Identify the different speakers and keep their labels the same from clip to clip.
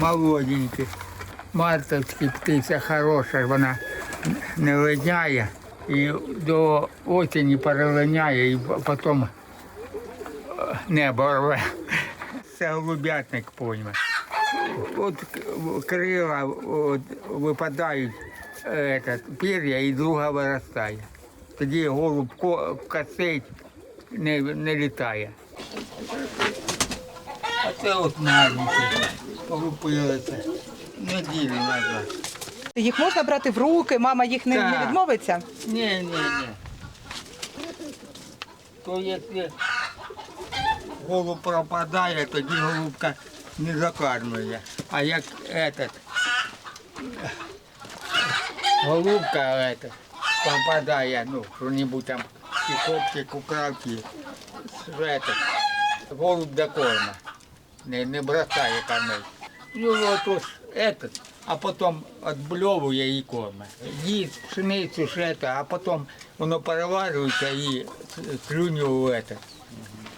Speaker 1: молоденький. Мартовська птиця хороша, вона не линяє і до осені перелиняє, і потім е, небо рве. Це голубятник пойме. От крила от, випадають е, этот, пір'я і друга виростає. Тоді голуб косить, не, не літає. А це от маленький, полупилися. Неділю назад.
Speaker 2: Їх можна брати в руки, мама їх не, не
Speaker 1: Так.
Speaker 2: відмовиться.
Speaker 1: Ні, ні, ні. То якщо голуб пропадає, тоді голубка не закармлює. А як этот, голубка этот, попадає, ну, що-небудь там, і копчик, кукравки, этот, голуб до корма. Не, не бросає кормить. Ну, от ось этот, а потім відбльовує і корме. Їсть пшеницю, ж это, а потім воно переварюється і слюню в это,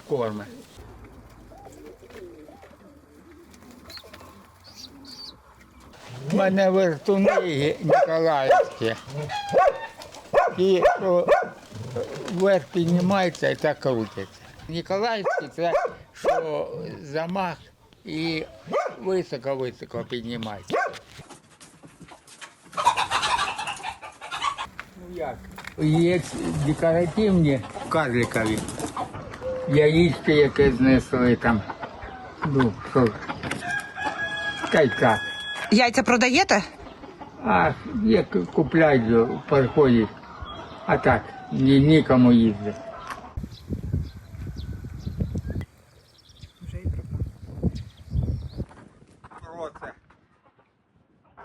Speaker 1: корме. У мене вертуни Ніколаївські. І що вверх піднімається і так крутиться. Ніколаївський це що замах і високо-високо піднімається. Ну як? Є декоративні карликові. Яєчки, яке знесли там. Ну, що, кайка.
Speaker 2: Яйця продаєте?
Speaker 1: А як купляють, приходять. А так, ні, нікому їздить.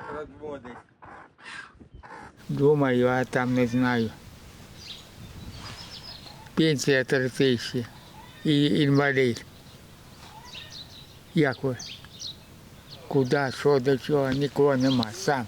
Speaker 1: Розводить. Думаю, а там не знаю. Пенсія три тисячі і інвалід. Як ви? Куди, що, до чого, нікого нема, сам.